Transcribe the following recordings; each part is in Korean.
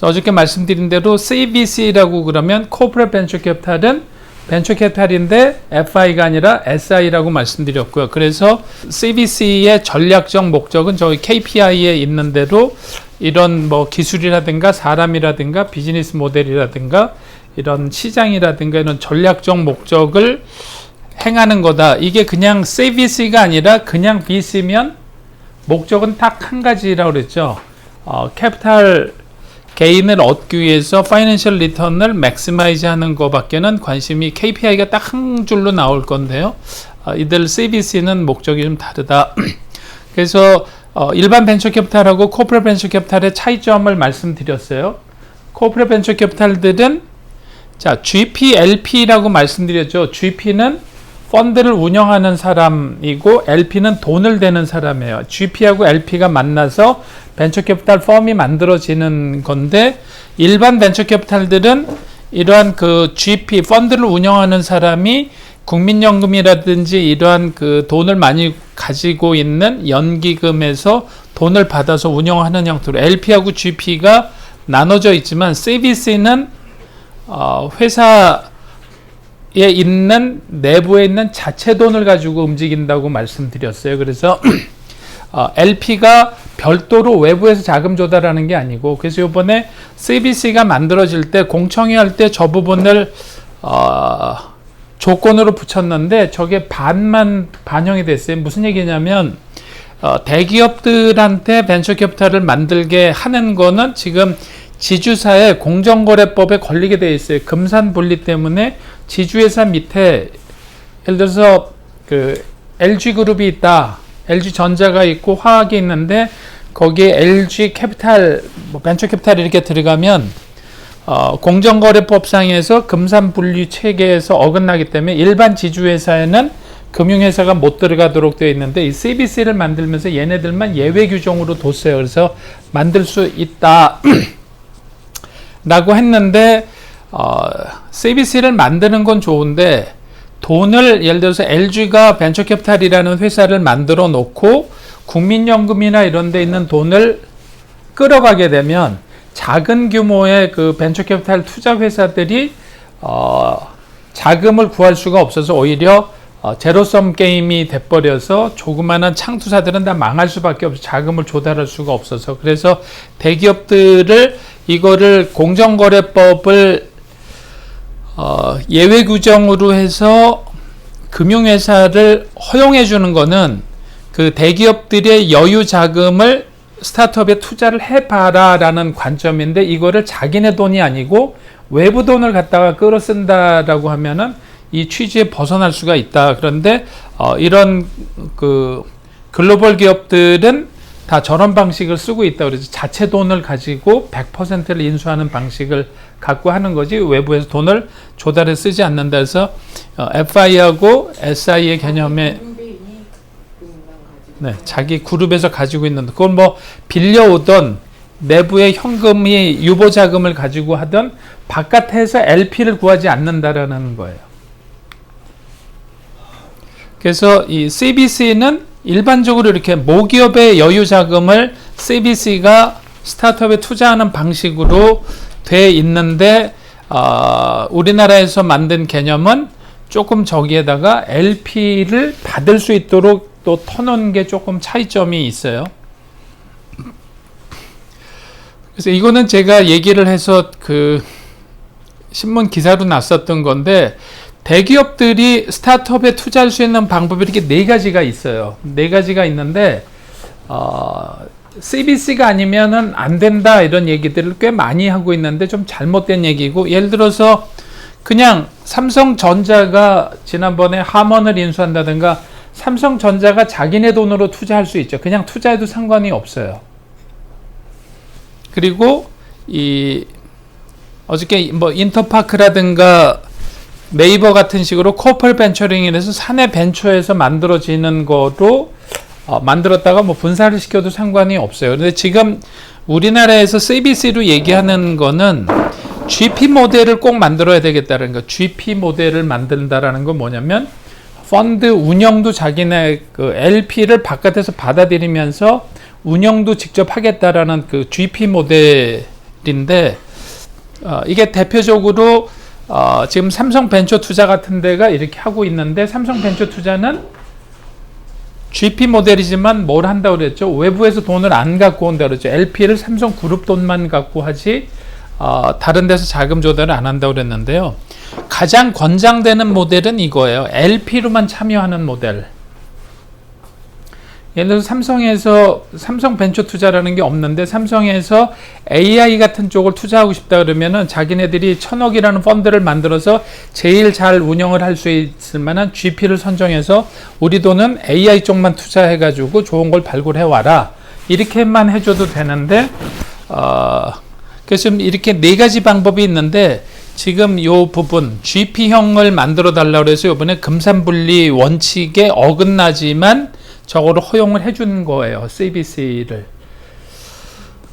어저께 말씀드린 대로 CVC라고 그러면 Corporate Venture Capital은 벤처 캐피탈인데 FI가 아니라 SI라고 말씀드렸고요. 그래서 CVC의 전략적 목적은 저희 KPI에 있는 대로 이런 뭐 기술이라든가 사람이라든가 비즈니스 모델이라든가 이런 시장이라든가 이런 전략적 목적을 행하는 거다. 이게 그냥 CVC가 아니라 그냥 VC면 목적은 딱 한 가지라고 그랬죠. 어, 캐피탈 개인을 얻기 위해서 파이낸셜 리턴을 맥시마이즈 하는 것밖에는 관심이 KPI가 딱 한 줄로 나올 건데요. 어, 이들 CBC는 목적이 좀 다르다. 그래서 어, 일반 벤처 캐피탈하고 코퍼레 벤처 캐피탈의 차이점을 말씀드렸어요. 코퍼레 벤처 캐피탈들은 자, GPLP라고 말씀드렸죠. GP는 펀드를 운영하는 사람이고 LP는 돈을 대는 사람이에요. GP하고 LP가 만나서 벤처 캐피탈 펌이 만들어지는 건데 일반 벤처 캐피탈들은 이러한 그 GP 펀드를 운영하는 사람이 국민연금이라든지 이러한 그 돈을 많이 가지고 있는 연기금에서 돈을 받아서 운영하는 형태로 LP하고 GP가 나눠져 있지만 CVC는 어, 회사 에 있는 내부에 있는 자체 돈을 가지고 움직인다고 말씀드렸어요. 그래서 어, LP가 별도로 외부에서 자금 조달하는 게 아니고 그래서 이번에 CBC가 만들어질 때 공청회 할 때 저 부분을 어, 조건으로 붙였는데 저게 반만 반영이 됐어요. 무슨 얘기냐면 어, 대기업들한테 벤처 캐피탈을 만들게 하는 거는 지금 지주사의 공정거래법에 걸리게 돼 있어요. 금산 분리 때문에 지주회사 밑에 예를 들어서 그 LG 그룹이 있다. LG 전자가 있고 화학이 있는데 거기에 LG 캐피탈, 뭐 벤처 캐피탈 이렇게 들어가면 어, 공정거래법상에서 금산 분리 체계에서 어긋나기 때문에 일반 지주회사에는 금융회사가 못 들어가도록 되어 있는데 이 CBC를 만들면서 얘네들만 예외 규정으로 뒀어요. 그래서 만들 수 있다. 라고 했는데 어, CBC를 만드는 건 좋은데 돈을 예를 들어서 LG가 벤처캐피탈이라는 회사를 만들어 놓고 국민연금이나 이런 데 있는 돈을 끌어가게 되면 작은 규모의 그 벤처캐피탈 투자 회사들이 어, 자금을 구할 수가 없어서 오히려 어, 제로섬 게임이 돼버려서 조그마한 창투사들은 다 망할 수밖에 없어 자금을 조달할 수가 없어서. 그래서 대기업들을 이거를 공정거래법을 어, 예외 규정으로 해서 금융회사를 허용해 주는 거는 그 대기업들의 여유 자금을 스타트업에 투자를 해봐라라는 관점인데 이거를 자기네 돈이 아니고 외부 돈을 갖다가 끌어 쓴다라고 하면은 이 취지에 벗어날 수가 있다. 그런데 어, 이런 그 글로벌 기업들은 다 저런 방식을 쓰고 있다. 그래서 자체 돈을 가지고 100%를 인수하는 방식을 갖고 하는 거지 외부에서 돈을 조달해 쓰지 않는다 해서 어, FI하고 SI의 개념에 네, 자기 그룹에서 가지고 있는 그건 뭐 빌려오던 내부의 현금이 유보 자금을 가지고 하던 바깥에서 LP를 구하지 않는다라는 거예요. 그래서 이 CBC는 일반적으로 이렇게 모기업의 여유 자금을 CBC가 스타트업에 투자하는 방식으로 돼 있는데 어, 우리나라에서 만든 개념은 조금 저기에다가 LP를 받을 수 있도록 또 터놓은 게 조금 차이점이 있어요. 그래서 이거는 제가 얘기를 해서 그 신문 기사로 났었던 건데 대기업들이 스타트업에 투자할 수 있는 방법이 이렇게 네 가지가 있어요. 네 가지가 있는데 어, CBC가 아니면은 안 된다 이런 얘기들을 꽤 많이 하고 있는데 좀 잘못된 얘기고 예를 들어서 그냥 삼성전자가 지난번에 하먼을 인수한다든가 삼성전자가 자기네 돈으로 투자할 수 있죠. 그냥 투자해도 상관이 없어요. 그리고 이 어저께 뭐 인터파크라든가 네이버 같은 식으로 코퍼 벤처링이라서 사내 벤처에서 만들어지는 거로 어, 만들었다가 뭐 분사를 시켜도 상관이 없어요. 근데 지금 우리나라에서 CBC로 얘기하는 거는 GP 모델을 꼭 만들어야 되겠다는 거. GP 모델을 만든다라는 건 뭐냐면 펀드 운영도 자기네 그 LP를 바깥에서 받아들이면서 운영도 직접 하겠다라는 그 GP 모델 모델인데 어, 이게 대표적으로 어, 지금 삼성 벤처 투자 같은 데가 이렇게 하고 있는데 삼성 벤처 투자는 GP 모델이지만 뭘 한다고 그랬죠? 외부에서 돈을 안 갖고 온다 그랬죠. LP를 삼성 그룹 돈만 갖고 하지 어, 다른 데서 자금 조달을 안 한다고 그랬는데요. 가장 권장되는 모델은 이거예요. LP로만 참여하는 모델. 예를 들어서 삼성에서 삼성 벤처 투자라는 게 없는데 삼성에서 AI 같은 쪽을 투자하고 싶다 그러면은 자기네들이 천억이라는 펀드를 만들어서 제일 잘 운영을 할 수 있을 만한 GP를 선정해서 우리 돈은 AI 쪽만 투자해 가지고 좋은 걸 발굴해 와라. 이렇게만 해줘도 되는데 어, 그래서 좀 이렇게 네 가지 방법이 있는데 지금 요 부분 GP형을 만들어 달라고 해서 이번에 금산분리 원칙에 어긋나지만 저거를 허용을 해주는 거예요. CBC를.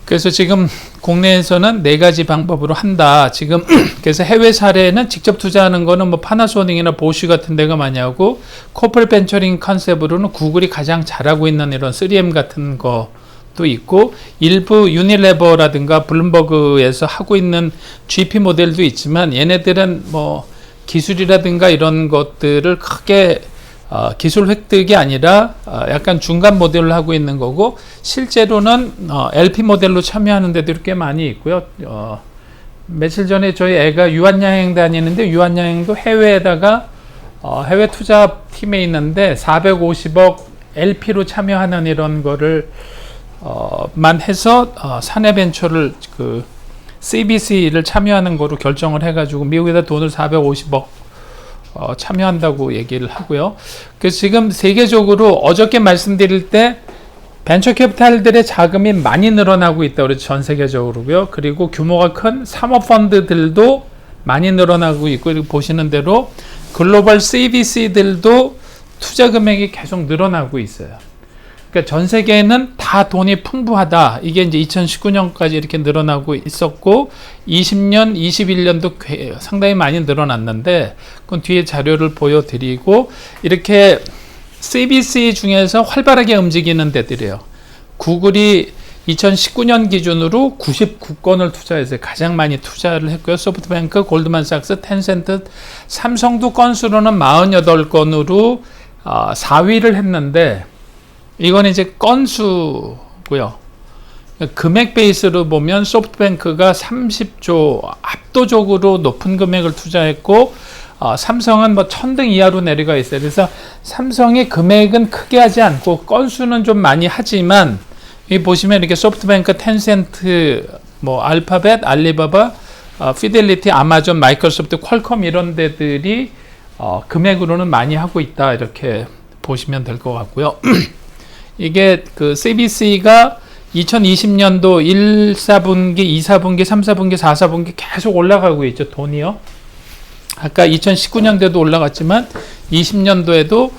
그래서 지금 국내에서는 네 가지 방법으로 한다. 지금 그래서 해외 사례는 직접 투자하는 거는 뭐 파나소닉이나 보쉬 같은 데가 많이 하고 코퍼 벤처링 컨셉으로는 구글이 가장 잘하고 있는 이런 3M 같은 거도 있고 일부 유니레버라든가 블룸버그에서 하고 있는 GP 모델도 있지만 얘네들은 뭐 기술이라든가 이런 것들을 크게 어, 기술 획득이 아니라 어, 약간 중간 모델을 하고 있는 거고 실제로는 어, LP 모델로 참여하는 데도 꽤 많이 있고요. 어, 며칠 전에 저희 애가 유한여행 다니는데 유한여행도 해외에다가 어, 해외 투자 팀에 있는데 450억 LP로 참여하는 이런 거를 어, 만 해서 어, 사내 벤처를 그 CBC를 참여하는 거로 결정을 해가지고 미국에다 돈을 450억 어, 참여한다고 얘기를 하고요. 그래서 지금 세계적으로 어저께 말씀드릴 때 벤처 캐피탈들의 자금이 많이 늘어나고 있다고 그랬죠. 전 세계적으로고요. 그리고 규모가 큰 사업 펀드들도 많이 늘어나고 있고 보시는 대로 글로벌 CVC들도 투자 금액이 계속 늘어나고 있어요. 그러니까 전 세계에는 다 돈이 풍부하다. 이게 이제 2019년까지 이렇게 늘어나고 있었고 20년, 21년도 상당히 많이 늘어났는데 그건 뒤에 자료를 보여드리고 이렇게 CBC 중에서 활발하게 움직이는 데들이에요. 구글이 2019년 기준으로 99건을 투자해서 가장 많이 투자를 했고요. 소프트뱅크, 골드만삭스, 텐센트, 삼성도 건수로는 48건으로 어, 4위를 했는데 이건 이제 건수고요. 금액 베이스로 보면 소프트뱅크가 30조 압도적으로 높은 금액을 투자했고 어, 삼성은 뭐 천 등 이하로 내려가 있어요. 그래서 삼성의 금액은 크게 하지 않고 건수는 좀 많이 하지만 이 보시면 이렇게 소프트뱅크, 텐센트, 뭐 알파벳, 알리바바, 어, 피델리티, 아마존, 마이크로소프트, 퀄컴 이런 데들이 어, 금액으로는 많이 하고 있다 이렇게 보시면 될 것 같고요. 이게 그 CBC가 2020년도 1, 4분기, 2, 4분기, 3, 4분기, 4, 4분기 계속 올라가고 있죠. 돈이요. 아까 2019년도에도 올라갔지만 20년도에도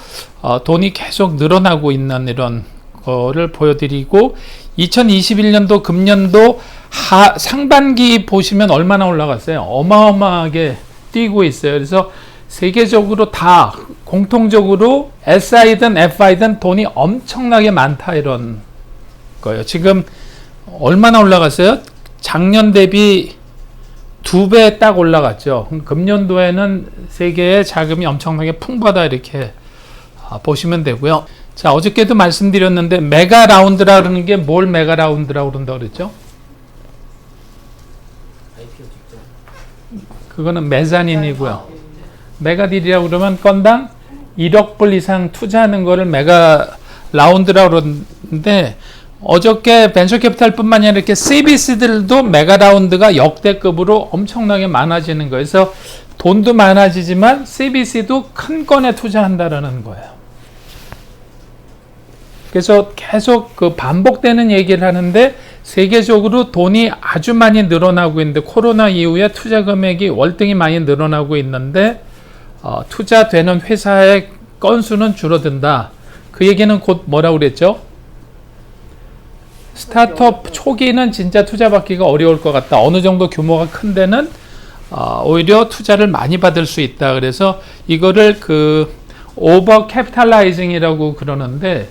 어, 돈이 계속 늘어나고 있는 이런 거를 보여드리고 2021년도 금년도 하, 상반기 보시면 얼마나 올라갔어요? 어마어마하게 뛰고 있어요. 그래서 세계적으로 다 공통적으로 SI든 FI든 돈이 엄청나게 많다 이런 거예요. 지금 얼마나 올라갔어요? 작년 대비 두 배 딱 올라갔죠. 금년도에는 세계의 자금이 엄청나게 풍부하다 이렇게 아, 보시면 되고요. 자, 어저께도 말씀드렸는데 메가 라운드라 그러는 게 뭘 메가 라운드라고 그런다 그랬죠? 그거는 메자닌이고요. 메가딜이라고 그러면 건당 1억 불 이상 투자하는 거를 메가 라운드라고 그러는데 어저께 벤처 캐피탈뿐만 아니라 이렇게 CBC들도 메가 라운드가 역대급으로 엄청나게 많아지는 거예요. 그래서 돈도 많아지지만 CBC도 큰 건에 투자한다라는 거예요. 그래서 계속 그 반복되는 얘기를 하는데 세계적으로 돈이 아주 많이 늘어나고 있는데 코로나 이후에 투자 금액이 월등히 많이 늘어나고 있는데 어, 투자되는 회사의 건수는 줄어든다. 그 얘기는 곧 뭐라고 그랬죠? 스타트업 초기는 진짜 투자 받기가 어려울 것 같다. 어느 정도 규모가 큰 데는 어, 오히려 투자를 많이 받을 수 있다. 그래서 이거를 그 오버 캐피탈라이징이라고 그러는데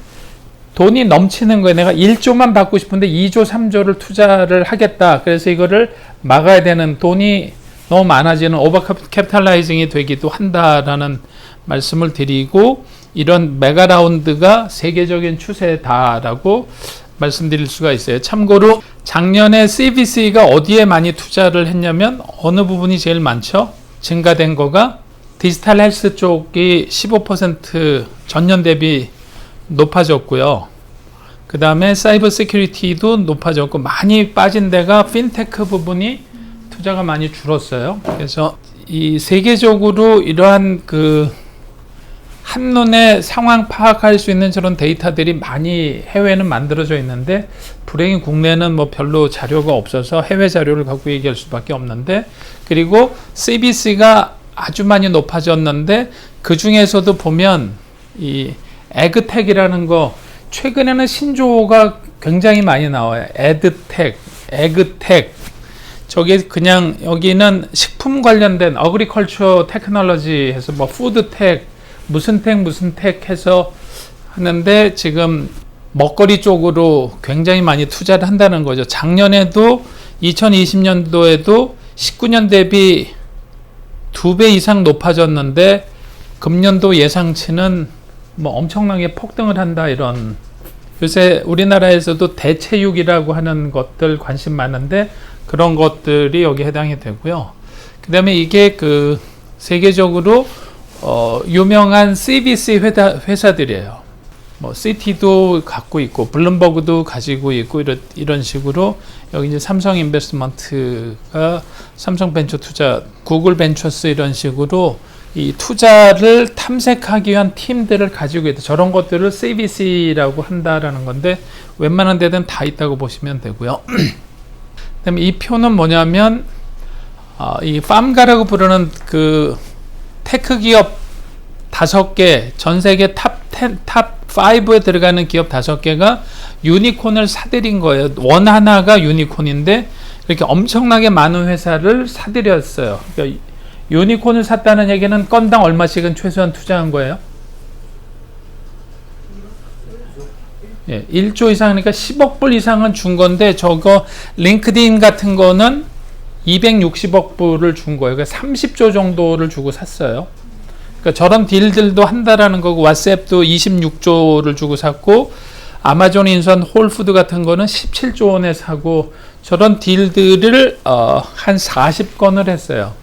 돈이 넘치는 거예요. 내가 1조만 받고 싶은데 2조, 3조를 투자를 하겠다. 그래서 이거를 막아야 되는 돈이 너무 많아지는 오버 캐피탈라이징이 되기도 한다라는 말씀을 드리고 이런 메가 라운드가 세계적인 추세다라고 말씀드릴 수가 있어요. 참고로 작년에 CVC가 어디에 많이 투자를 했냐면 어느 부분이 제일 많죠? 증가된 거가 디지털 헬스 쪽이 15% 전년 대비 높아졌고요. 그 다음에 사이버 세큐리티도 높아졌고 많이 빠진 데가 핀테크 부분이 투자가 많이 줄었어요. 그래서 이 세계적으로 이러한 그 한눈에 상황 파악할 수 있는 저런 데이터들이 많이 해외는 만들어져 있는데 불행히 국내는 뭐 별로 자료가 없어서 해외 자료를 갖고 얘기할 수밖에 없는데 그리고 CBC가 아주 많이 높아졌는데 그 중에서도 보면 이 에그텍이라는 거 최근에는 신조어가 굉장히 많이 나와요. 에드텍, 에그텍. 저게 그냥 여기는 식품 관련된 어그리컬처 테크놀로지 해서 뭐 푸드텍, 무슨 텍 무슨 텍 해서 하는데 지금 먹거리 쪽으로 굉장히 많이 투자를 한다는 거죠. 작년에도 2020년도에도 19년 대비 두 배 이상 높아졌는데 금년도 예상치는 뭐 엄청나게 폭등을 한다 이런 요새 우리나라에서도 대체육이라고 하는 것들 관심 많은데 그런 것들이 여기 해당이 되고요. 그 다음에 이게 그 세계적으로 어, 유명한 CBC 회사, 회사들이에요. 뭐 CT도 갖고 있고 블룸버그도 가지고 있고 이런 이런 식으로 여기 이제 삼성 인베스트먼트가 삼성 벤처 투자, 구글 벤처스 이런 식으로 이 투자를 탐색하기 위한 팀들을 가지고 있다. 저런 것들을 CBC라고 한다라는 건데 웬만한 데는 다 있다고 보시면 되고요. 그다음에 이 표는 뭐냐면 어, 이 팜가라고 부르는 그 테크 기업 다섯 개, 전 세계 탑 10, 탑 5에 들어가는 기업 다섯 개가 유니콘을 사들인 거예요. 원 하나가 유니콘인데 이렇게 엄청나게 많은 회사를 사들였어요. 그러니까 유니콘을 샀다는 얘기는 건당 얼마씩은 최소한 투자한 거예요? 예, 1조 이상 그러니까 10억 불 이상은 준 건데 저거 링크드인 같은 거는 260억 불을 준 거예요. 그러니까 30조 정도를 주고 샀어요. 그러니까 저런 딜들도 한다라는 거고 왓츠앱도 26조를 주고 샀고 아마존 인수한 홀푸드 같은 거는 17조 원에 사고 저런 딜들을 어, 한 40건을 했어요.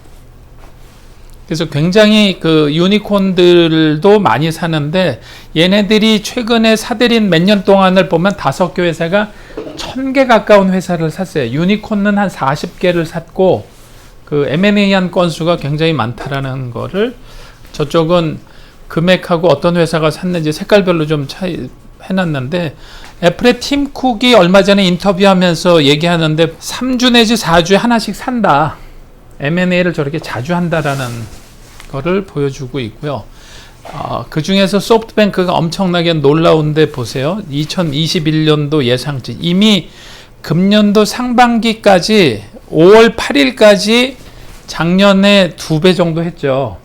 그래서 굉장히 그 유니콘들도 많이 사는데 얘네들이 최근에 사들인 몇 년 동안을 보면 다섯 개 회사가 천 개 가까운 회사를 샀어요. 유니콘은 한 40개를 샀고 그 M&A한 건수가 굉장히 많다라는 거를 저쪽은 금액하고 어떤 회사가 샀는지 색깔별로 좀 차이 해놨는데 애플의 팀 쿡이 얼마 전에 인터뷰하면서 얘기하는데 3주 내지 4주에 하나씩 산다. M&A를 저렇게 자주 한다라는 거를 보여주고 있고요. 어, 그 중에서 소프트뱅크가 엄청나게 놀라운데 보세요. 2021년도 예상치 이미 금년도 상반기까지 5월 8일까지 작년에 두 배 정도 했죠.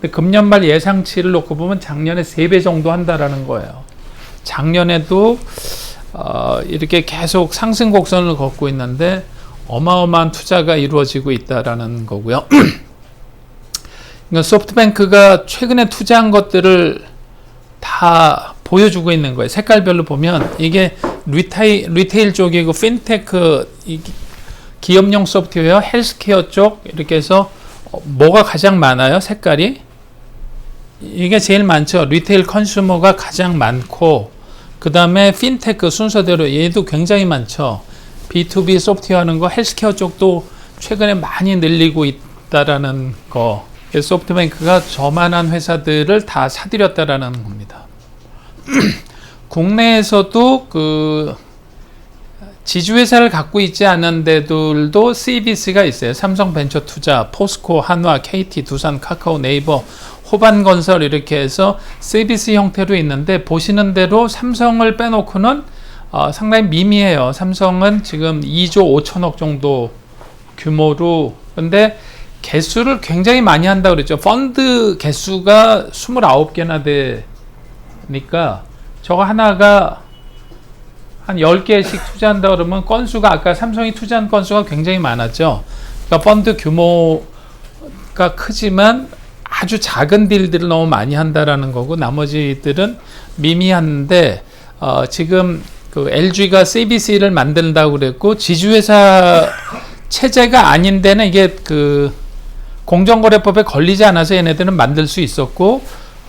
근데 금년 말 예상치를 놓고 보면 작년에 세 배 정도 한다라는 거예요. 작년에도 어, 이렇게 계속 상승 곡선을 걷고 있는데 어마어마한 투자가 이루어지고 있다라는 거고요. 그러니까 소프트뱅크가 최근에 투자한 것들을 다 보여주고 있는 거예요. 색깔별로 보면 이게 리테일, 리테일 쪽이고 핀테크 기업용 소프트웨어, 헬스케어 쪽 이렇게 해서 뭐가 가장 많아요? 색깔이 이게 제일 많죠. 리테일 컨슈머가 가장 많고 그 다음에 핀테크 순서대로 얘도 굉장히 많죠. B2B 소프트웨어 하는 거 헬스케어 쪽도 최근에 많이 늘리고 있다라는 거. 소프트뱅크가 저만한 회사들을 다 사들였다라는 겁니다. 국내에서도 그 지주회사를 갖고 있지 않은 데들도 CBC가 있어요. 삼성벤처 투자, 포스코, 한화, KT, 두산, 카카오, 네이버, 호반건설 이렇게 해서 CBC 형태로 있는데 보시는 대로 삼성을 빼놓고는 어, 상당히 미미해요. 삼성은 지금 2조 5천억 정도 규모로 근데 개수를 굉장히 많이 한다 그랬죠. 펀드 개수가 29개나 되니까 저거 하나가 한 10개씩 투자한다 그러면 건수가 아까 삼성이 투자한 건수가 굉장히 많았죠. 그러니까 펀드 규모가 크지만 아주 작은 딜들을 너무 많이 한다라는 거고 나머지들은 미미한데 어, 지금 그 LG가 CBC를 만든다고 그랬고 지주회사 체제가 아닌 데는 이게 그 공정거래법에 걸리지 않아서 얘네들은 만들 수 있었고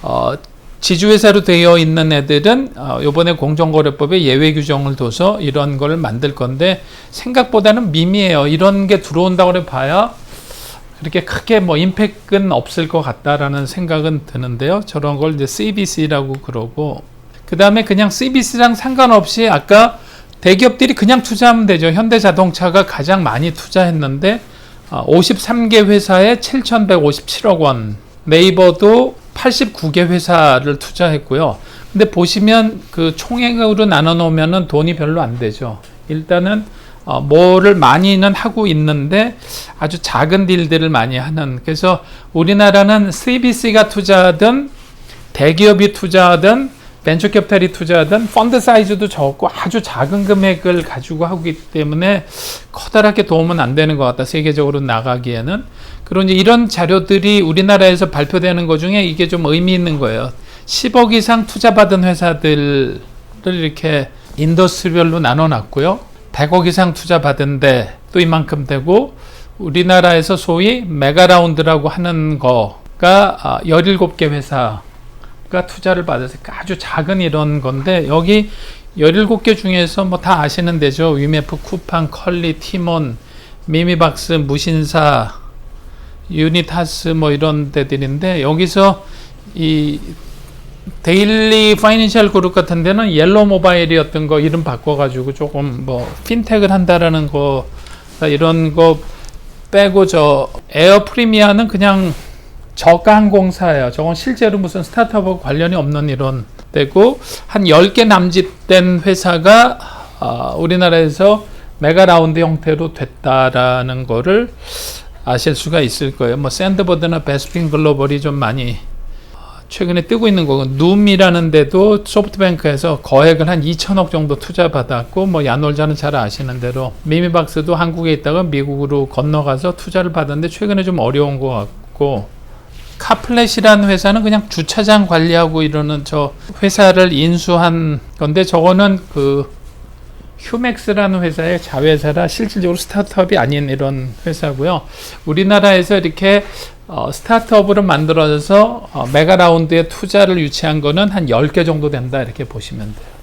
어, 지주회사로 되어 있는 애들은 어, 이번에 공정거래법에 예외 규정을 둬서 이런 걸 만들 건데 생각보다는 미미해요. 이런 게 들어온다고 그래 봐야 그렇게 크게 뭐 임팩트는 없을 것 같다라는 생각은 드는데요. 저런 걸 이제 CBC라고 그러고 그 다음에 그냥 CBC랑 상관없이 아까 대기업들이 그냥 투자하면 되죠. 현대자동차가 가장 많이 투자했는데 어, 53개 회사에 7,157억 원. 네이버도 89개 회사를 투자했고요. 근데 보시면 그 총액으로 나눠 놓으면은 돈이 별로 안 되죠. 일단은 어, 뭐를 많이는 하고 있는데 아주 작은 딜들을 많이 하는 그래서 우리나라는 CBC가 투자하든 대기업이 투자하든 벤처 캐피탈이 투자하든 펀드 사이즈도 적고 아주 작은 금액을 가지고 하기 때문에 커다랗게 도움은 안 되는 것 같다. 세계적으로 나가기에는. 그런데 이런 자료들이 우리나라에서 발표되는 것 중에 이게 좀 의미 있는 거예요. 10억 이상 투자받은 회사들을 이렇게 인더스트리별로 나눠 놨고요. 100억 이상 투자받은데 또 이만큼 되고 우리나라에서 소위 메가라운드라고 하는 거가 아, 17개 회사 가 투자를 받아서 아주 작은 이런 건데 여기 17개 중에서 뭐 다 아시는 데죠. 위메프, 쿠팡, 컬리, 티몬, 미미박스, 무신사, 유니타스 뭐 이런 데들인데 여기서 이 데일리 파이낸셜 그룹 같은 데는 옐로 모바일이었던 거 이름 바꿔가지고 조금 뭐 핀텍을 한다라는 거 이런 거 빼고 저 에어 프리미아는 그냥 저가 항공사예요. 저건 실제로 무슨 스타트업하고 관련이 없는 이런 데고 한 10개 남짓된 회사가 어, 우리나라에서 메가 라운드 형태로 됐다라는 거를 아실 수가 있을 거예요. 뭐 샌드버드나 베스핀 글로벌이 좀 많이 최근에 뜨고 있는 거고 눔이라는 데도 소프트뱅크에서 거액을 한 2천억 정도 투자 받았고 뭐 야놀자는 잘 아시는 대로 미미박스도 한국에 있다가 미국으로 건너가서 투자를 받았는데 최근에 좀 어려운 것 같고 카플렛이라는 회사는 그냥 주차장 관리하고 이러는 저 회사를 인수한 건데 저거는 그 휴맥스라는 회사의 자회사라 실질적으로 스타트업이 아닌 이런 회사고요. 우리나라에서 이렇게 어, 스타트업으로 만들어져서 어, 메가라운드에 투자를 유치한 거는 한 10개 정도 된다 이렇게 보시면 돼요.